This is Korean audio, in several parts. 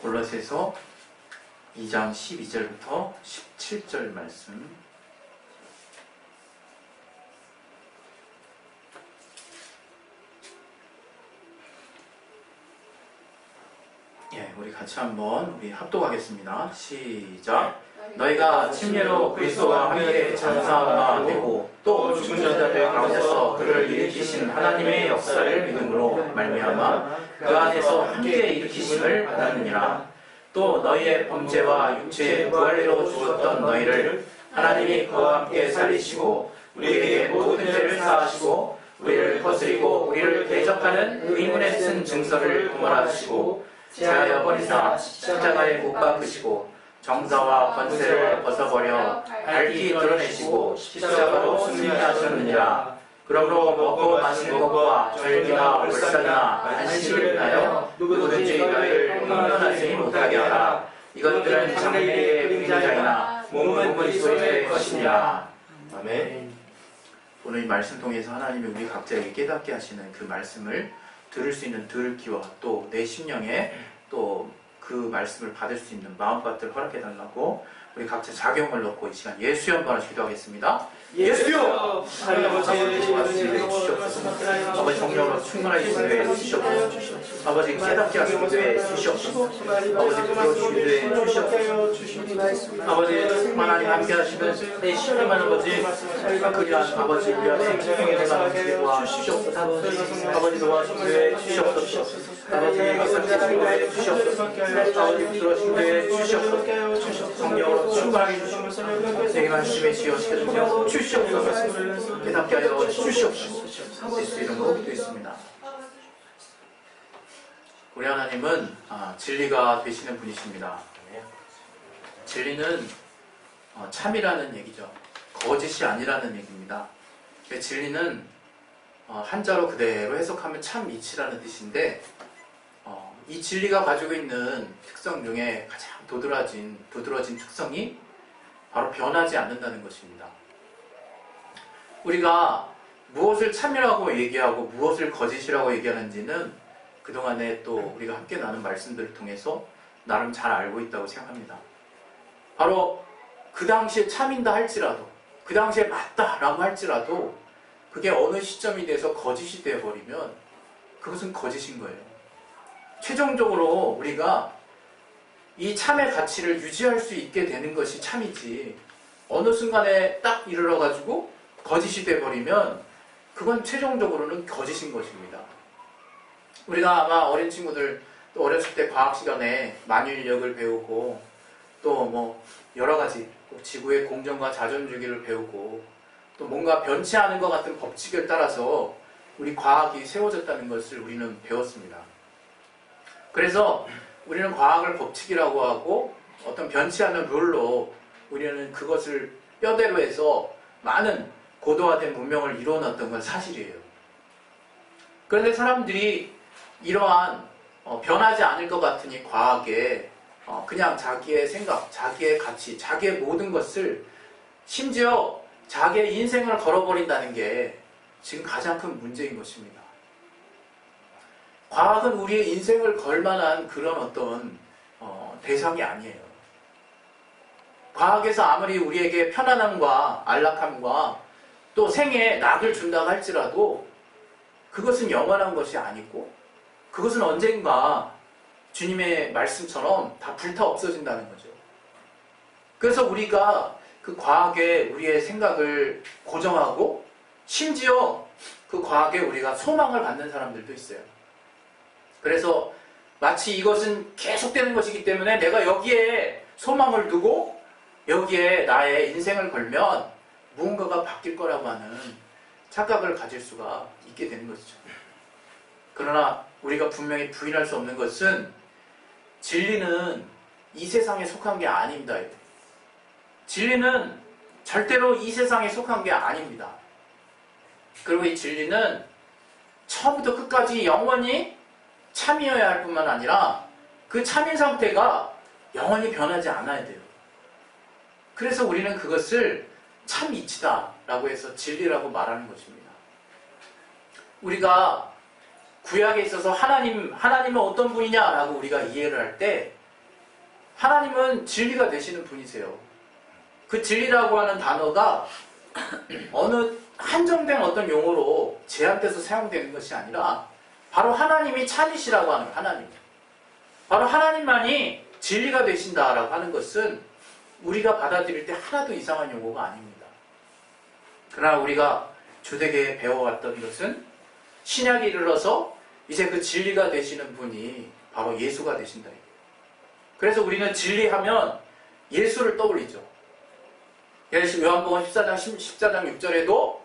골로새서 2장 12절부터 17절 말씀. 예, 우리 같이 한번 우리 합독하겠습니다. 시작. 너희가 침례로 그리스도와 함께 장사가 되고 또 죽은 자들 가운데서 그를 일으키신 하나님의 역사를 믿음으로 말미암아 그 안에서 함께 일으키심을 받았느니라. 또 너희의 범죄와 육체의 부활로 죽었던 너희를 하나님이 그와 함께 살리시고 우리에게 모든 죄를 사하시고 우리를 거스리고 우리를 대적하는 의문에 쓴 증서를 도말하시고 제하여 버리사 십자가에 못 박으시고 정사와 권세를 벗어버려 밝히 드러내시고 십자가로 승리하셨느니라. 그러므로 먹고 마시는 것과 절기나 월삭이나 안식을 위하여 누구든지 너희를 흥면하지 못하게 하라. 이것들은 장래의 분자이나 몸은 그리스도의 것이니라. 아멘. 오늘 이 말씀 통해서 하나님이 우리 각자에게 깨닫게 하시는 그 말씀을 들을 수 있는 들을 귀와 또 내 심령에 또 그 말씀을 받을 수 있는 마음밭을 허락해 달라고 우리 각자 자경을 넣고 이 시간 예수 연반을 기도하겠습니다. 예수여! 하나님 아버지 주시옵소서. 성령으로 충만하게 인도해 주시옵소서. 아버지 깨닫게 하시고 주시옵소서. 아버지 주시옵소서. 아버지 하나님 함께 하시면 내 신령한 아버지 그리한 아버지 우리 안에 주시옵소서. 아버지 도와주시되 주시옵소서. 아버지 말씀 인도해 주시옵소서. 아버지 부드러우신 인도해 주시옵소서. 성령으로 충만하게 주시옵소서. 내게 말씀에 지어시켜주며 주시옵소서. 깨닫게 하여 주시옵소서. 예수 이름으로 기도했습니다. 우리 하나님은 아, 진리가 되시는 분이십니다. 진리는 어, 참이라는 얘기죠. 거짓이 아니라는 얘기입니다. 그 진리는 어, 한자로 그대로 해석하면 참 이치라는 뜻인데 어, 이 진리가 가지고 있는 특성 중에 가장 도드라진 두드러진 특성이 바로 변하지 않는다는 것입니다. 우리가 무엇을 참이라고 얘기하고 무엇을 거짓이라고 얘기하는지는 그동안에 또 우리가 함께 나눈 말씀들을 통해서 나름 잘 알고 있다고 생각합니다. 바로 그 당시에 참인다 할지라도 그 당시에 맞다라고 할지라도 그게 어느 시점이 돼서 거짓이 되어버리면 그것은 거짓인 거예요. 최종적으로 우리가 이 참의 가치를 유지할 수 있게 되는 것이 참이지 어느 순간에 딱 이르러가지고 거짓이 돼버리면 그건 최종적으로는 거짓인 것입니다. 우리가 아마 어린 친구들 또 어렸을 때 과학 시간에 만유인력을 배우고 또 뭐 여러 가지 지구의 공정과 자전주기를 배우고 또 뭔가 변치 않은 것 같은 법칙을 따라서 우리 과학이 세워졌다는 것을 우리는 배웠습니다. 그래서 우리는 과학을 법칙이라고 하고 어떤 변치 않는 룰로 우리는 그것을 뼈대로 해서 많은 고도화된 문명을 이루어놨던 건 사실이에요. 그런데 사람들이 이러한 어, 변하지 않을 것 같으니 과학에 어, 그냥 자기의 생각, 자기의 가치, 자기의 모든 것을 심지어 자기의 인생을 걸어버린다는 게 지금 가장 큰 문제인 것입니다. 과학은 우리의 인생을 걸 만한 그런 어떤 어, 대상이 아니에요. 과학에서 아무리 우리에게 편안함과 안락함과 또 생에 낙을 준다고 할지라도 그것은 영원한 것이 아니고 그것은 언젠가 주님의 말씀처럼 다 불타 없어진다는 거죠. 그래서 우리가 그 과학에 우리의 생각을 고정하고 심지어 그 과학에 우리가 소망을 받는 사람들도 있어요. 그래서 마치 이것은 계속되는 것이기 때문에 내가 여기에 소망을 두고 여기에 나의 인생을 걸면 무언가가 바뀔 거라고 하는 착각을 가질 수가 있게 되는 것이죠. 그러나 우리가 분명히 부인할 수 없는 것은 진리는 이 세상에 속한 게 아닙니다. 진리는 절대로 이 세상에 속한 게 아닙니다. 그리고 이 진리는 처음부터 끝까지 영원히 참이어야 할 뿐만 아니라 그 참인 상태가 영원히 변하지 않아야 돼요. 그래서 우리는 그것을 참 이치다 라고 해서 진리라고 말하는 것입니다. 우리가 구약에 있어서 하나님, 하나님은 어떤 분이냐라고 우리가 이해를 할 때 하나님은 진리가 되시는 분이세요. 그 진리라고 하는 단어가 어느 한정된 어떤 용어로 제한돼서 사용되는 것이 아니라 바로 하나님이 찬이시라고 하는 하나님. 바로 하나님만이 진리가 되신다라고 하는 것은 우리가 받아들일 때 하나도 이상한 용어가 아닙니다. 그러나 우리가 주되게 배워왔던 것은 신약에 이르러서 이제 그 진리가 되시는 분이 바로 예수가 되신다. 그래서 우리는 진리하면 예수를 떠올리죠. 예수 요한복음 14장 14장 6절에도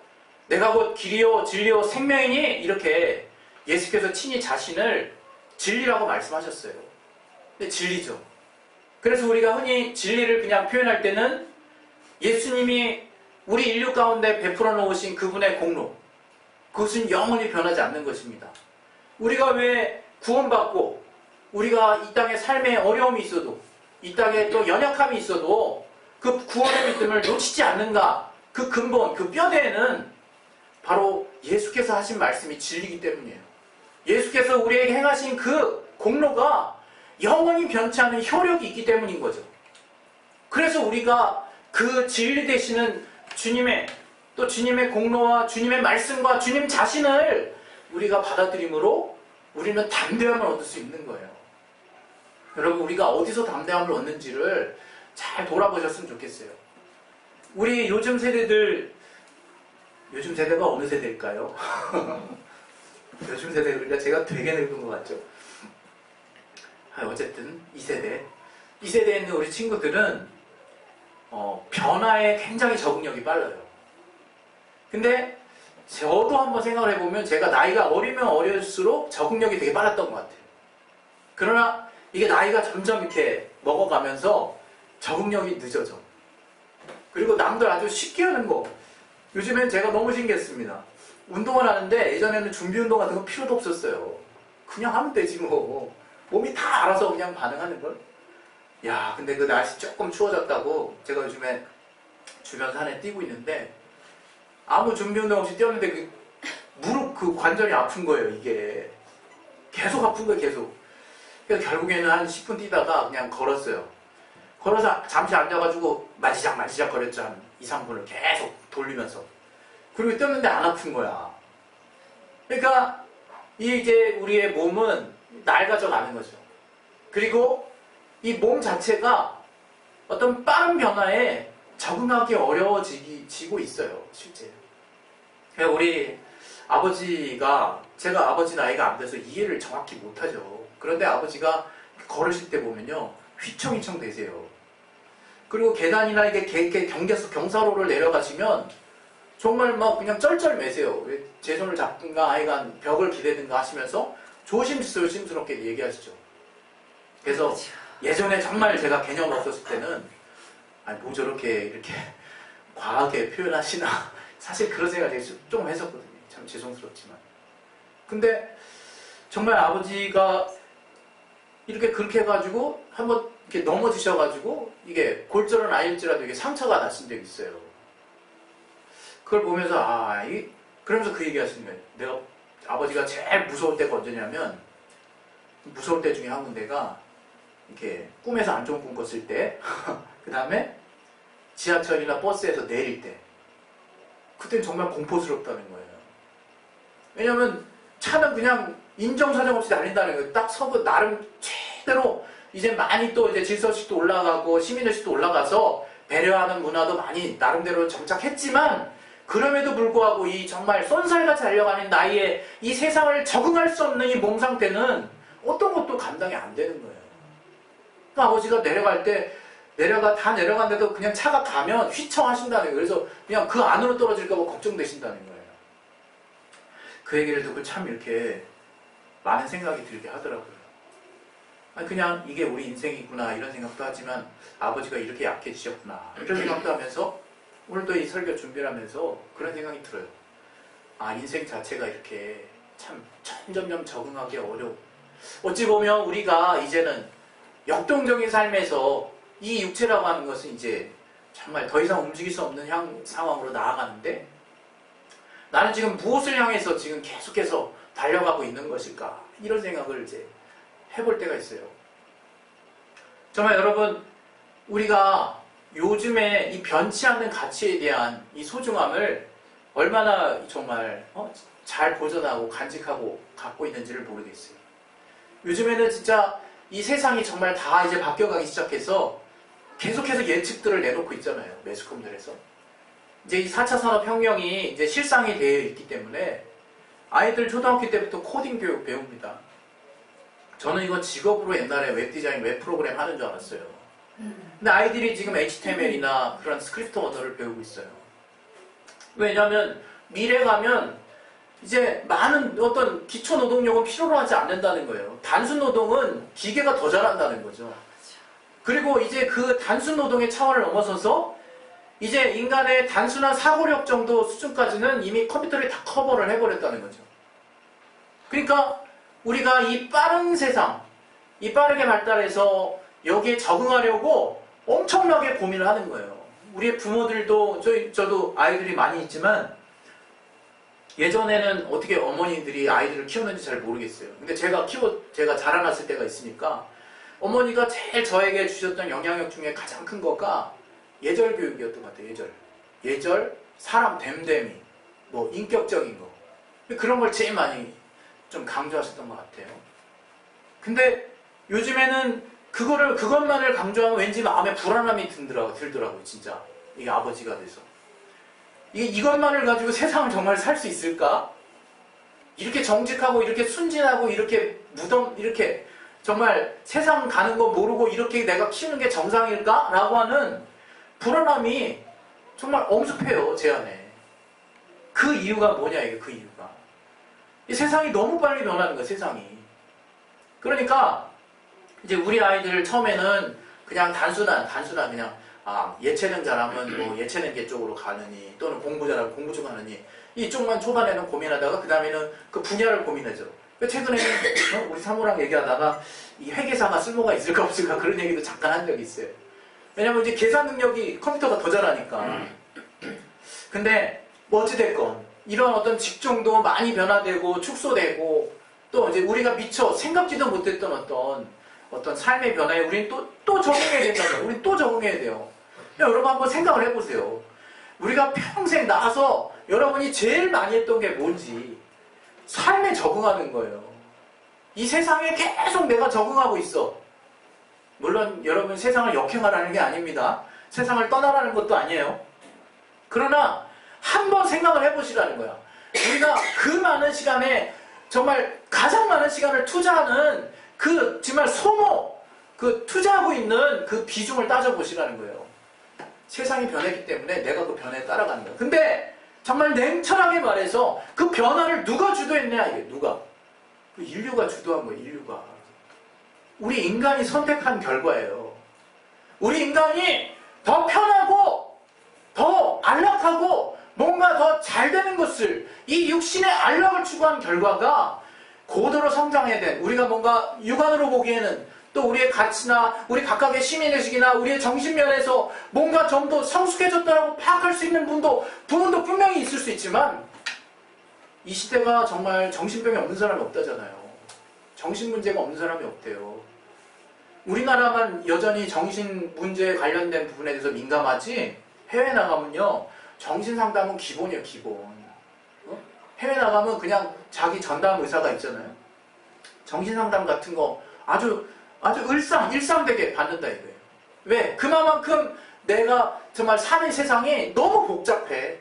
내가 곧 길이요 진리요 생명이니 이렇게 예수께서 친히 자신을 진리라고 말씀하셨어요. 근데 진리죠. 그래서 우리가 흔히 진리를 그냥 표현할 때는 예수님이 우리 인류 가운데 베풀어 놓으신 그분의 공로 그것은 영원히 변하지 않는 것입니다. 우리가 왜 구원받고 우리가 이 땅에 삶에 어려움이 있어도 이 땅에 또 연약함이 있어도 그 구원의 믿음을 놓치지 않는가 그 근본 그 뼈대에는 바로 예수께서 하신 말씀이 진리기 때문이에요. 예수께서 우리에게 행하신 그 공로가 영원히 변치 않는 효력이 있기 때문인 거죠. 그래서 우리가 그 진리 되시는 주님의 또 주님의 공로와 주님의 말씀과 주님 자신을 우리가 받아들임으로 우리는 담대함을 얻을 수 있는 거예요. 여러분 우리가 어디서 담대함을 얻는지를 잘 돌아보셨으면 좋겠어요. 우리 요즘 세대들 요즘 세대가 어느 세대일까요? 요즘 세대 그러니까 제가 되게 늙은 것 같죠. 아, 어쨌든 이 세대 이 세대에 있는 우리 친구들은 어, 변화에 굉장히 적응력이 빨라요. 근데 저도 한번 생각을 해보면 제가 나이가 어리면 어릴수록 적응력이 되게 빨랐던 것 같아요. 그러나 이게 나이가 점점 이렇게 먹어가면서 적응력이 늦어져. 그리고 남들 아주 쉽게 하는 거. 요즘엔 제가 너무 신기했습니다. 운동을 하는데 예전에는 준비 운동 같은 거 필요도 없었어요. 그냥 하면 되지 뭐. 몸이 다 알아서 그냥 반응하는 걸. 야, 근데 그 날씨 조금 추워졌다고 제가 요즘에 주변 산에 뛰고 있는데 아무 준비 운동 없이 뛰었는데 그 무릎 그 관절이 아픈 거예요, 이게. 계속 아픈 거예요, 계속. 그래서 결국에는 한 10분 뛰다가 그냥 걸었어요. 걸어서 잠시 앉아가지고 만지작 만지작 거렸죠. 한 2, 3분을 계속 돌리면서. 그리고 뛰었는데 안 아픈 거야. 그러니까 이 이제 우리의 몸은 낡아져 가는 거죠. 그리고 이 몸 자체가 어떤 빠른 변화에 적응하기 어려워지고 있어요, 실제. 우리 아버지가, 제가 아버지 나이가 안 돼서 이해를 정확히 못하죠. 그런데 아버지가 걸으실 때 보면요, 휘청휘청 되세요. 그리고 계단이나 이게 개- 개- 경계서 경사로를 내려가시면 정말 막 그냥 쩔쩔매세요. 왜제 손을 잡든가 아이가 벽을 기대든가 하시면서 조심스럽게 얘기하시죠. 그래서 예전에 정말 제가 개념 없었을 때는 아니 뭐 저렇게 이렇게 과하게 표현하시나 사실 그런 되게 좀 했었거든요. 참 죄송스럽지만. 근데 정말 아버지가 이렇게 그렇게 해가지고 한번 이렇게 넘어지셔가지고 이게 골절은 아닐지라도 이게 상처가 나신 적이 있어요. 그걸 보면서 아, 이 그러면서 그 얘기 하시는 거예요. 내가 아버지가 제일 무서울 때가 언제냐면 무서울 때 중에 한 군데가 이렇게 꿈에서 안 좋은 꿈 꿨을 때, 그 다음에 지하철이나 버스에서 내릴 때, 그땐 정말 공포스럽다는 거예요. 왜냐면 차는 그냥 인정사정 없이 달린다는 거예요. 딱 서고 나름 최대로 이제 많이 또 이제 질서식도 올라가고 시민의식도 올라가서 배려하는 문화도 많이 나름대로 정착했지만 그럼에도 불구하고 이 정말 쏜살같이 달려가는 나이에 이 세상을 적응할 수 없는 이 몸 상태는 어떤 것도 감당이 안 되는 거예요. 그 아버지가 내려갈 때 내려가 다 내려갔는데도 그냥 차가 가면 휘청하신다는 거예요. 그래서 그냥 그 안으로 떨어질까 봐 걱정되신다는 거예요. 그 얘기를 듣고 참 이렇게 많은 생각이 들게 하더라고요. 그냥 이게 우리 인생이구나 이런 생각도 하지만 아버지가 이렇게 약해지셨구나 이런 생각도 하면서 오늘도 이 설교 준비를 하면서 그런 생각이 들어요. 아 인생 자체가 이렇게 참 점점점 적응하기 어려워. 어찌 보면 우리가 이제는 역동적인 삶에서 이 육체라고 하는 것은 이제 정말 더 이상 움직일 수 없는 향, 상황으로 나아가는데 나는 지금 무엇을 향해서 지금 계속해서 달려가고 있는 것일까 이런 생각을 이제 해볼 때가 있어요. 정말 여러분 우리가 요즘에 이 변치 않는 가치에 대한 이 소중함을 얼마나 정말 어? 잘 보존하고 간직하고 갖고 있는지를 모르겠어요. 요즘에는 진짜 이 세상이 정말 다 이제 바뀌어가기 시작해서 계속해서 예측들을 내놓고 있잖아요. 매스컴들에서. 이제 이 4차 산업혁명이 이제 실상이 되어 있기 때문에 아이들 초등학교 때부터 코딩 교육 배웁니다. 저는 이거 직업으로 옛날에 웹디자인, 웹 프로그램 하는 줄 알았어요. 근데 아이들이 지금 HTML이나 그런 스크립트 언어를 배우고 있어요. 왜냐하면 미래 가면 이제 많은 어떤 기초 노동력은 필요로 하지 않는다는 거예요. 단순 노동은 기계가 더 잘한다는 거죠. 그리고 이제 그 단순 노동의 차원을 넘어서서 이제 인간의 단순한 사고력 정도 수준까지는 이미 컴퓨터를 다 커버를 해버렸다는 거죠. 그러니까 우리가 이 빠른 세상, 이 빠르게 발달해서 여기에 적응하려고 엄청나게 고민을 하는 거예요. 우리의 부모들도, 저, 저도 아이들이 많이 있지만, 예전에는 어떻게 어머니들이 아이들을 키웠는지 잘 모르겠어요. 근데 제가 키워, 제가 자라났을 때가 있으니까, 어머니가 제일 저에게 주셨던 영향력 중에 가장 큰 거가 예절 교육이었던 것 같아요, 예절. 예절, 사람 됨됨이, 뭐, 인격적인 거. 그런 걸 제일 많이 좀 강조하셨던 것 같아요. 근데 요즘에는 그거를, 그것만을 강조하면 왠지 마음에 불안함이 들더라고, 들더라고요, 진짜. 이게 아버지가 돼서. 이것만을 가지고 세상을 정말 살 수 있을까? 이렇게 정직하고, 이렇게 순진하고, 이렇게 무덤, 이렇게 정말 세상 가는 거 모르고 이렇게 내가 키우는 게 정상일까? 라고 하는 불안함이 정말 엄습해요, 제 안에. 그 이유가 뭐냐, 이게 그 이유가. 이 세상이 너무 빨리 변하는 거야, 세상이. 그러니까, 이제 우리 아이들 처음에는 그냥 단순한, 단순한 그냥, 아, 예체능 잘하면 뭐 예체능계 쪽으로 가느니, 또는 공부 잘하면 공부 쪽 가느니, 이쪽만 초반에는 고민하다가, 그 다음에는 그 분야를 고민하죠. 최근에는 어? 우리 사모랑 얘기하다가 이 회계사가 쓸모가 있을까 없을까 그런 얘기도 잠깐 한 적이 있어요. 왜냐면 이제 계산 능력이 컴퓨터가 더 잘하니까. 근데 뭐 어찌됐건 이런 어떤 직종도 많이 변화되고 축소되고 또 이제 우리가 미처 생각지도 못했던 어떤 어떤 삶의 변화에 우리는 또, 또 적응해야 된다고요. 우리는 또 적응해야 돼요. 야, 여러분 한번 생각을 해보세요. 우리가 평생 나가서 여러분이 제일 많이 했던 게 뭔지 삶에 적응하는 거예요. 이 세상에 계속 내가 적응하고 있어. 물론 여러분 세상을 역행하라는 게 아닙니다. 세상을 떠나라는 것도 아니에요. 그러나 한번 생각을 해보시라는 거야. 우리가 그 많은 시간에 정말 가장 많은 시간을 투자하는 그 정말 소모, 그 투자하고 있는 그 비중을 따져보시라는 거예요. 세상이 변했기 때문에 내가 그 따라가는 거야. 근데 정말 냉철하게 말해서 그 변화를 누가 주도했냐 이게 누가? 그 인류가 주도한 거예요. 인류가. 우리 인간이 선택한 결과예요. 우리 인간이 더 편하고 더 안락하고 뭔가 더 잘 되는 것을 이 육신의 안락을 추구한 결과가 고도로 성장해야 된 우리가 뭔가 육안으로 보기에는 또 우리의 가치나 우리 각각의 시민의식이나 우리의 정신면에서 뭔가 좀 더 성숙해졌다고 파악할 수 있는 분도 부분도 분명히 있을 수 있지만 이 시대가 정말 정신병이 없는 사람이 없다잖아요. 정신 문제가 없는 사람이 없대요. 우리나라만 여전히 정신 문제에 관련된 부분에 대해서 민감하지 해외 나가면요 정신 상담은 기본이에요 기본. 어? 해외 나가면 그냥 자기 전담 의사가 있잖아요. 정신 상담 같은 거 아주 아주 일상 일상되게 받는다 이거예요. 왜? 그만큼 내가 정말 사는 세상이 너무 복잡해.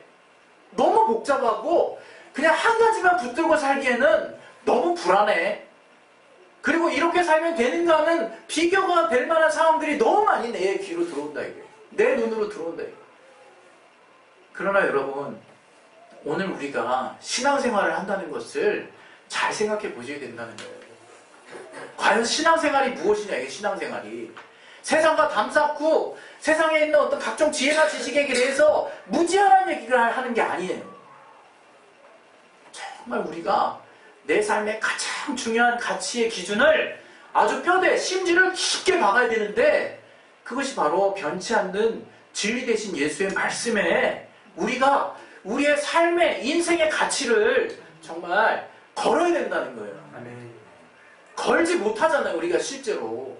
너무 복잡하고 그냥 한 가지만 붙들고 살기에는 너무 불안해. 그리고 이렇게 살면 되는가 하는 비교가 될 만한 상황들이 너무 많이 내 귀로 들어온다 이게. 내 눈으로 들어온다 이게. 그러나 여러분 오늘 우리가 신앙생활을 한다는 것을 잘 생각해 보셔야 된다는 거예요. 과연 신앙생활이 무엇이냐 이게 신앙생활이. 세상과 담쌓고 세상에 있는 어떤 각종 지혜나 지식에 대해서 무지하라는 얘기를 하는 게 아니에요. 정말 우리가 내 삶의 가장 중요한 가치의 기준을 아주 뼈대, 심지를 깊게 박아야 되는데 그것이 바로 변치 않는 진리 대신 예수의 말씀에 우리가 우리의 삶의 인생의 가치를 정말 걸어야 된다는 거예요. 아멘. 걸지 못하잖아요, 우리가 실제로.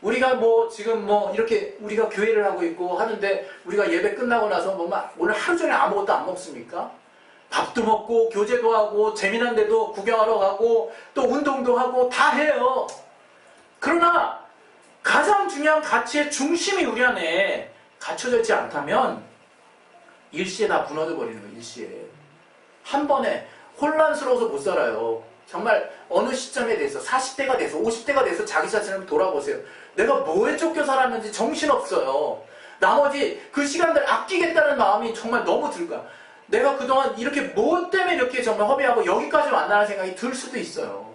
우리가 뭐 지금 뭐 이렇게 우리가 교회를 하고 있고 하는데 우리가 예배 끝나고 나서 뭐막 오늘 하루 종일 아무것도 안 먹습니까? 밥도 먹고 교제도 하고 재미난 데도 구경하러 가고 또 운동도 하고 다 해요. 그러나 가장 중요한 가치의 중심이 우리 안에 갖춰져 있지 않다면 일시에 다 무너져 버리는 거예요. 일시에 한 번에 혼란스러워서 못 살아요. 정말 어느 시점에 대해서 40대가 돼서 50대가 돼서 자기 자신을 돌아보세요. 내가 뭐에 쫓겨 살았는지 정신없어요. 나머지 그 시간들 아끼겠다는 마음이 정말 너무 들 거야. 내가 그동안 이렇게 뭐 때문에 이렇게 정말 허비하고 여기까지 만나는 생각이 들 수도 있어요.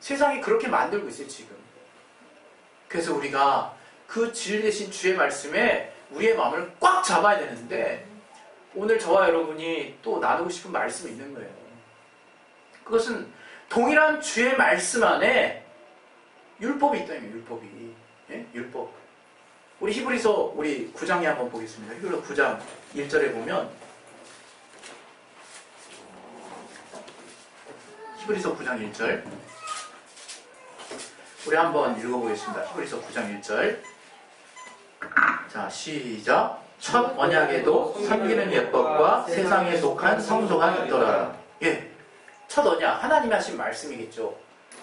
세상이 그렇게 만들고 있어요, 지금. 그래서 우리가 그 진리 대신 주의 말씀에 우리의 마음을 꽉 잡아야 되는데 오늘 저와 여러분이 또 나누고 싶은 말씀이 있는 거예요. 그것은 동일한 주의 말씀 안에 율법이 거예요, 율법이. 예? 율법. 우리 히브리서 우리 9장에 한번 보겠습니다. 히브리서 9장 1절에 보면 히브리서 9장 1절 우리 한번 읽어보겠습니다. 히브리서 9장 1절 자 시작 첫 언약에도 섬기는 예법과 세상에 속한 성소가 있더라 예, 첫 언약 하나님이 하신 말씀이겠죠.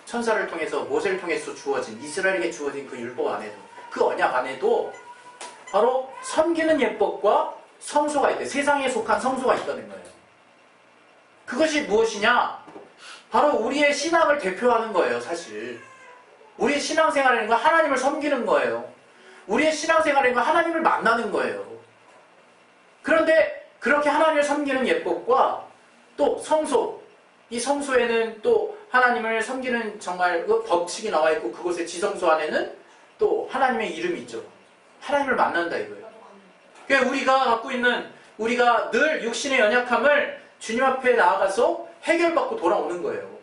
천사를 통해서 모세를 통해서 주어진 이스라엘에게 주어진 그 율법 안에도 그 언약 안에도 바로 섬기는 예법과 성소가 있대. 세상에 속한 성소가 있다는 거예요. 그것이 무엇이냐? 바로 우리의 신앙을 대표하는 거예요 사실. 우리의 신앙생활이라는 건 하나님을 섬기는 거예요. 우리의 신앙생활이라는 건 하나님을 만나는 거예요. 그런데 그렇게 하나님을 섬기는 예법과 또 성소, 이 성소에는 또 하나님을 섬기는 정말 그 법칙이 나와 있고 그곳의 지성소 안에는 또 하나님의 이름이 있죠. 하나님을 만난다 이거예요. 그러니까 우리가 갖고 있는 우리가 늘 육신의 연약함을 주님 앞에 나아가서 해결받고 돌아오는 거예요.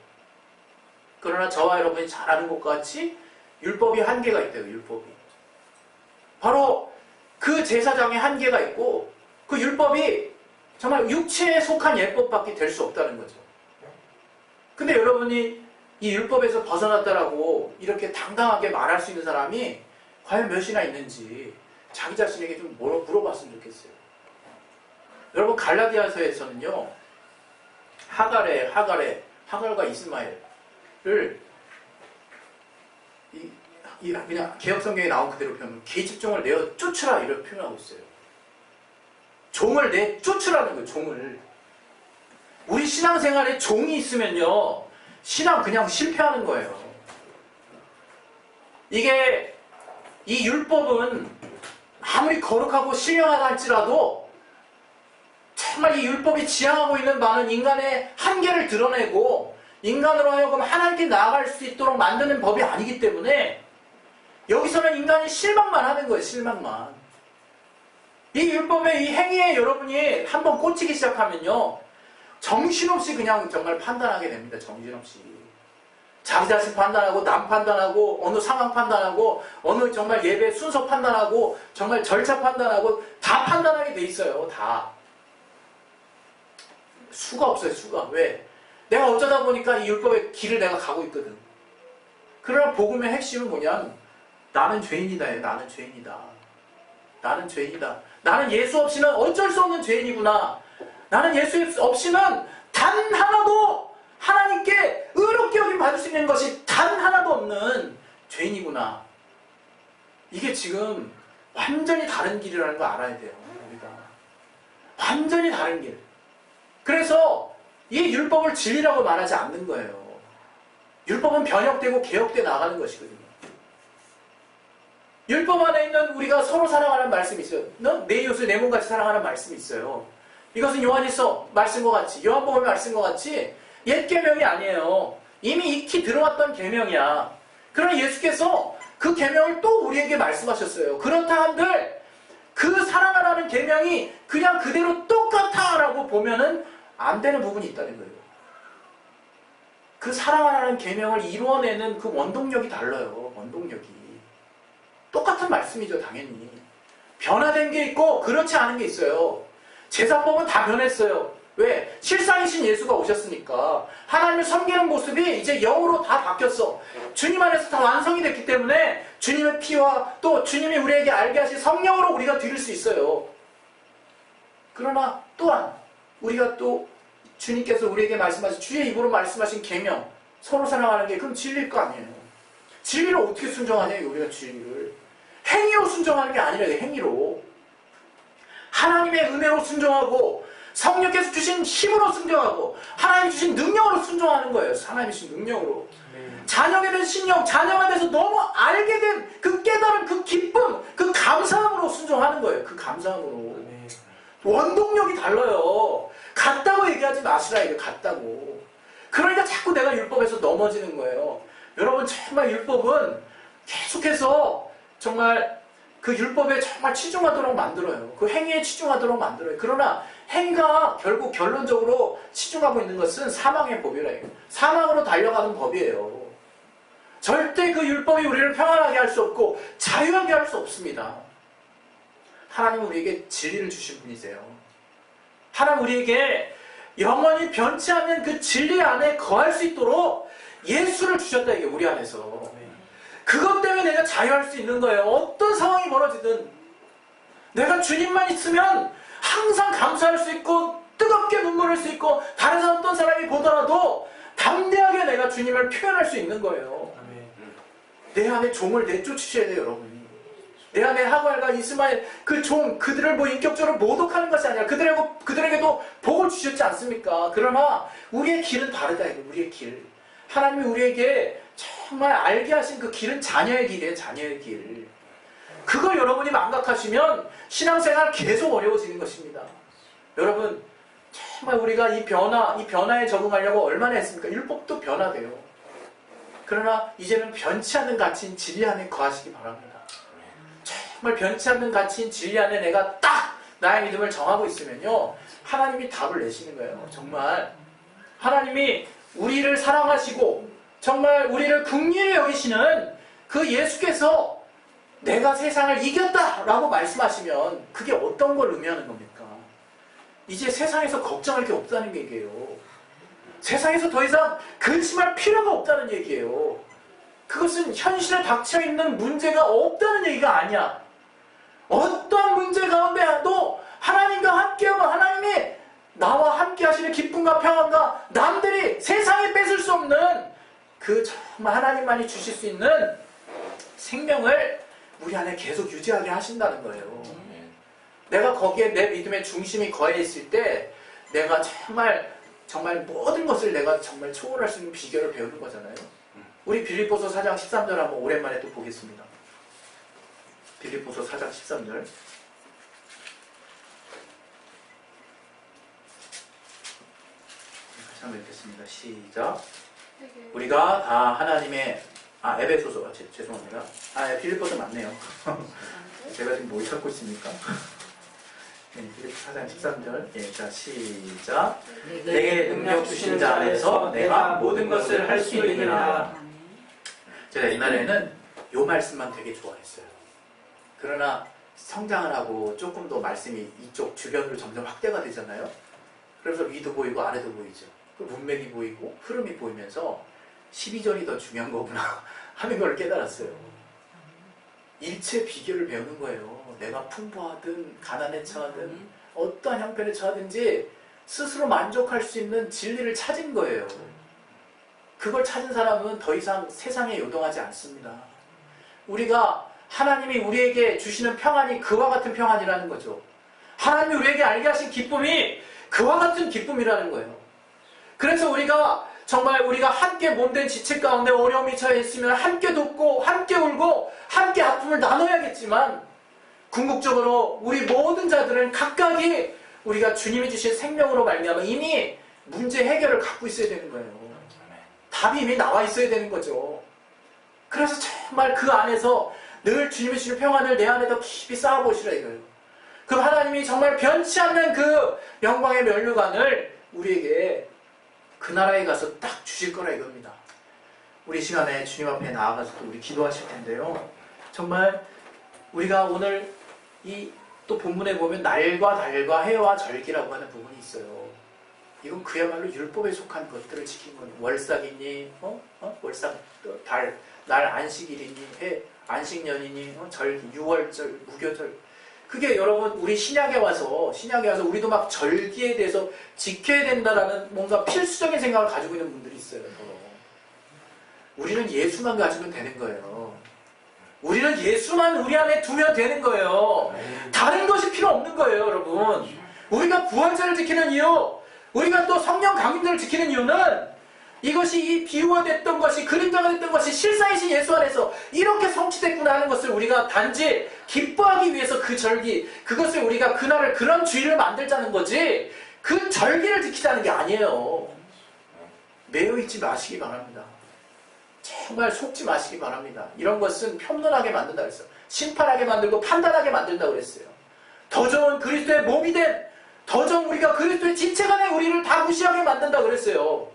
그러나 저와 여러분이 잘 아는 것과 같이 율법이 한계가 있대요, 율법이. 바로 그 제사장의 한계가 있고 그 율법이 정말 육체에 속한 예법밖에 될 수 없다는 거죠. 근데 여러분이 이 율법에서 벗어났다라고 이렇게 당당하게 말할 수 있는 사람이 과연 몇이나 있는지 자기 자신에게 좀 물어- 물어봤으면 좋겠어요. 여러분 갈라디아서에서는요 하갈의 하갈의 하갈과 이스마엘 를 이, 이 그냥 개혁 성경에 나온 그대로 표현하면 계집종을 내어 쫓으라 이렇게 표현하고 있어요. 종을 내 쫓으라는 거예요. 종을 우리 신앙생활에 종이 있으면요 신앙 그냥 실패하는 거예요. 이게 이 율법은 아무리 거룩하고 신령하다 할지라도 정말 이 율법이 지향하고 있는 많은 인간의 한계를 드러내고 인간으로 하여금 하나님께 나아갈 수 있도록 만드는 법이 아니기 때문에 여기서는 인간이 실망만 하는 거예요, 실망만. 이 율법의 이 행위에 여러분이 한번 꽂히기 시작하면요, 정신없이 그냥 정말 판단하게 됩니다, 정신없이. 자기 자신 판단하고, 남 판단하고, 어느 상황 판단하고, 어느 정말 예배 순서 판단하고, 정말 절차 판단하고, 다 판단하게 돼 있어요, 다. 수가 없어요, 수가. 왜? 내가 어쩌다 보니까 이 율법의 길을 내가 가고 있거든. 그러나 복음의 핵심은 뭐냐면 나는 죄인이다. 해. 나는 죄인이다. 나는 죄인이다. 나는 예수 없이는 어쩔 수 없는 죄인이구나. 나는 예수 없이는 단 하나도 하나님께 의롭게 여김 받을 수 있는 것이 단 하나도 없는 죄인이구나. 이게 지금 완전히 다른 길이라는 거 알아야 돼요. 우리가 완전히 다른 길. 그래서 이 율법을 진리라고 말하지 않는 거예요. 율법은 변형되고 개혁돼 나가는 것이거든요. 율법 안에 있는 우리가 서로 사랑하는 말씀이 있어요. 너내 이웃을 내 몸같이 사랑하는 말씀이 있어요. 이것은 요한일서 말씀과 같이 요한복음 말씀과 같이 옛 계명이 아니에요. 이미 익히 들어왔던 계명이야. 그러나 예수께서 그 계명을 또 우리에게 말씀하셨어요. 그렇다 한들 그 사랑하라는 계명이 그냥 그대로 똑같아라고 보면은 안 되는 부분이 있다는 거예요. 그 사랑하라는 계명을 이루어내는 그 원동력이 달라요. 원동력이. 똑같은 말씀이죠, 당연히. 변화된 게 있고 그렇지 않은 게 있어요. 제사법은 다 변했어요. 왜? 실상이신 예수가 오셨으니까 하나님을 섬기는 모습이 이제 영으로 다 바뀌었어. 주님 안에서 다 완성이 됐기 때문에 주님의 피와 또 주님이 우리에게 알게 하신 성령으로 우리가 드릴 수 있어요. 그러나 또한 우리가 또 주님께서 우리에게 말씀하신 주의 입으로 말씀하신 계명 서로 사랑하는 게 그럼 진리일 거 아니에요. 진리를 어떻게 순종하냐 우리가 진리를 행위로 순종하는 게 아니라 행위로 하나님의 은혜로 순종하고 성령께서 주신 힘으로 순종하고 하나님 주신 능력으로 순종하는 거예요. 하나님 주신 능력으로. 자녀에 대한 신령, 자녀에 대해서 너무 알게 된 그 깨달은 그 기쁨, 그 감사함으로 순종하는 거예요. 그 감사함으로. 원동력이 달라요. 같다고 얘기하지 마시라 이게 같다고. 그러니까 자꾸 내가 율법에서 넘어지는 거예요. 여러분 정말 율법은 계속해서 정말 그 율법에 정말 치중하도록 만들어요. 그 행위에 치중하도록 만들어요. 그러나 행위가 결국 결론적으로 치중하고 있는 것은 사망의 법이라 해요. 사망으로 달려가는 법이에요. 절대 그 율법이 우리를 평안하게 할 수 없고 자유하게 할 수 없습니다. 하나님은 우리에게 진리를 주신 분이세요. 하나님 우리에게 영원히 변치 않는 그 진리 안에 거할 수 있도록 예수를 주셨다 이게 우리 안에서. 그것 때문에 내가 자유할 수 있는 거예요. 어떤 상황이 벌어지든 내가 주님만 있으면 항상 감사할 수 있고 뜨겁게 눈물 흘릴 수 있고 다른 사람 어떤 사람이 보더라도 담대하게 내가 주님을 표현할 수 있는 거예요. 내 안에 종을 내쫓으셔야 돼요, 여러분이. 내 안에 하갈과 이스마엘 그 종 그들을 뭐 인격적으로 모독하는 것이 아니라 그들에게 그들에게도 복을 주셨지 않습니까? 그러나 우리의 길은 다르다 이거 우리의 길. 하나님이 우리에게 정말 알게 하신 그 길은 자녀의 길이에요, 자녀의 길. 그걸 여러분이 망각하시면 신앙생활 계속 어려워지는 것입니다. 여러분, 정말 우리가 이 변화, 이 변화에 적응하려고 얼마나 했습니까? 율법도 변화돼요. 그러나 이제는 변치 않는 가치인 진리 안에 거하시기 바랍니다. 정말 변치 않는 가치인 진리 안에 내가 딱 나의 믿음을 정하고 있으면요. 하나님이 답을 내시는 거예요. 정말. 하나님이 우리를 사랑하시고 정말 우리를 긍휼히 여기시는 그 예수께서 내가 세상을 이겼다라고 말씀하시면 그게 어떤 걸 의미하는 겁니까? 이제 세상에서 걱정할 게 없다는 얘기예요. 세상에서 더 이상 근심할 필요가 없다는 얘기예요. 그것은 현실에 닥쳐 있는 문제가 없다는 얘기가 아니야. 어떠한 문제 가운데도 하나님과 함께하고 하나님이 나와 함께 하시는 기쁨과 평안과 남들이 세상에 뺏을 수 없는 그 정말 하나님만이 주실 수 있는 생명을 우리 안에 계속 유지하게 하신다는 거예요. 내가 거기에 내 믿음의 중심이 거해 있을 때 내가 정말 정말 모든 것을 내가 정말 초월할 수 있는 비결을 배우는 거잖아요. 우리 빌립보서 4장 13절 한번 오랜만에 또 보겠습니다. 빌립보서 4장 13절. 다시 한번 읽겠습니다. 시작. 우리가 다 하나님의 아 에베소서 제, 죄송합니다. 아 예, 빌립보서 맞네요. 제가 지금 뭘 찾고 있습니까? 네, 4장 13절. 예, 자 시작. 내게 능력 주신 자 안에서 내가 모든 것을 할 수 있느니라. 제가 옛날에는 요 말씀만 되게 좋아했어요. 그러나 성장을 하고 조금 더 말씀이 이쪽 주변으로 점점 확대가 되잖아요. 그래서 위도 보이고 아래도 보이죠. 그 문맥이 보이고 흐름이 보이면서 12절이 더 중요한 거구나 하는 걸 깨달았어요. 일체 비결을 배우는 거예요. 내가 풍부하든 가난에 처하든 어떠한 형편에 처하든지 스스로 만족할 수 있는 진리를 찾은 거예요. 그걸 찾은 사람은 더 이상 세상에 요동하지 않습니다. 우리가 하나님이 우리에게 주시는 평안이 그와 같은 평안이라는 거죠. 하나님이 우리에게 알게 하신 기쁨이 그와 같은 기쁨이라는 거예요. 그래서 우리가 정말 우리가 함께 몸된 지체 가운데 어려움이 처해 있으면 함께 돕고 함께 울고 함께 아픔을 나눠야겠지만 궁극적으로 우리 모든 자들은 각각이 우리가 주님이 주신 생명으로 말미암아 이미 문제 해결을 갖고 있어야 되는 거예요. 답이 이미 나와 있어야 되는 거죠. 그래서 정말 그 안에서 늘 주님이 주신 평안을 내 안에 더 깊이 쌓아보시라 이거예요. 그럼 하나님이 정말 변치 않는 그 영광의 면류관을 우리에게 그 나라에 가서 딱 주실 거라 이겁니다. 우리 시간에 주님 앞에 나아가서 또 우리 기도하실 텐데요. 정말 우리가 오늘 이 또 본문에 보면 날과 달과 해와 절기라고 하는 부분이 있어요. 이건 그야말로 율법에 속한 것들을 지킨 거예요. 월삭이니, 어? 어? 월삭, 또 달, 날 안식일이니, 해, 안식년이니, 어? 절, 유월절, 무교절. 그게 여러분, 우리 신약에 와서, 신약에 와서 우리도 막 절기에 대해서 지켜야 된다라는 뭔가 필수적인 생각을 가지고 있는 분들이 있어요. 우리는 예수만 가지면 되는 거예요. 우리는 예수만 우리 안에 두면 되는 거예요. 다른 것이 필요 없는 거예요, 여러분. 우리가 부활절을 지키는 이유, 우리가 또 성령 강림절을 지키는 이유는 이것이 이 비유화됐던 것이 그림자가 됐던 것이 실상이신 예수 안에서 이렇게 성취됐구나 하는 것을 우리가 단지 기뻐하기 위해서 그 절기, 그것을 우리가 그날을 그런 주의를 만들자는 거지 그 절기를 지키자는 게 아니에요. 매여 있지 마시기 바랍니다. 정말 속지 마시기 바랍니다. 이런 것은 편론하게 만든다 그랬어요. 심판하게 만들고 판단하게 만든다 그랬어요. 더 좋은 그리스도의 몸이 된, 더 좋은 우리가 그리스도의 지체가 된 우리를 다 무시하게 만든다 그랬어요.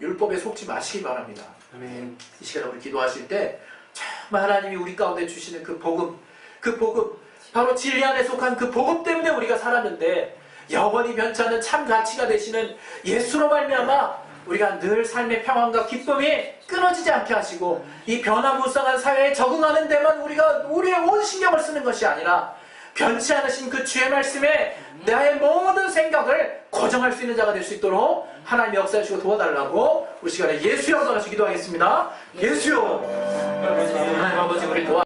율법에 속지 마시기 바랍니다. 아멘. 이 시간에 우리 기도하실 때 정말 하나님이 우리 가운데 주시는 그 복음, 그 복음, 바로 진리 안에 속한 그 복음 때문에 우리가 살았는데 영원히 변치 않는 참 가치가 되시는 예수로 말미암아 우리가 늘 삶의 평안과 기쁨이 끊어지지 않게 하시고 이 변화무쌍한 사회에 적응하는 데만 우리가 우리의 온 신경을 쓰는 것이 아니라 변치 않으신 그 주의 말씀에 나의 모든 생각을 고정할 수 있는 자가 될 수 있도록 하나님 역사하시고 도와달라고 우리 시간에 예수여 기도하겠습니다. 예수여 하나님 아버지 우리 도와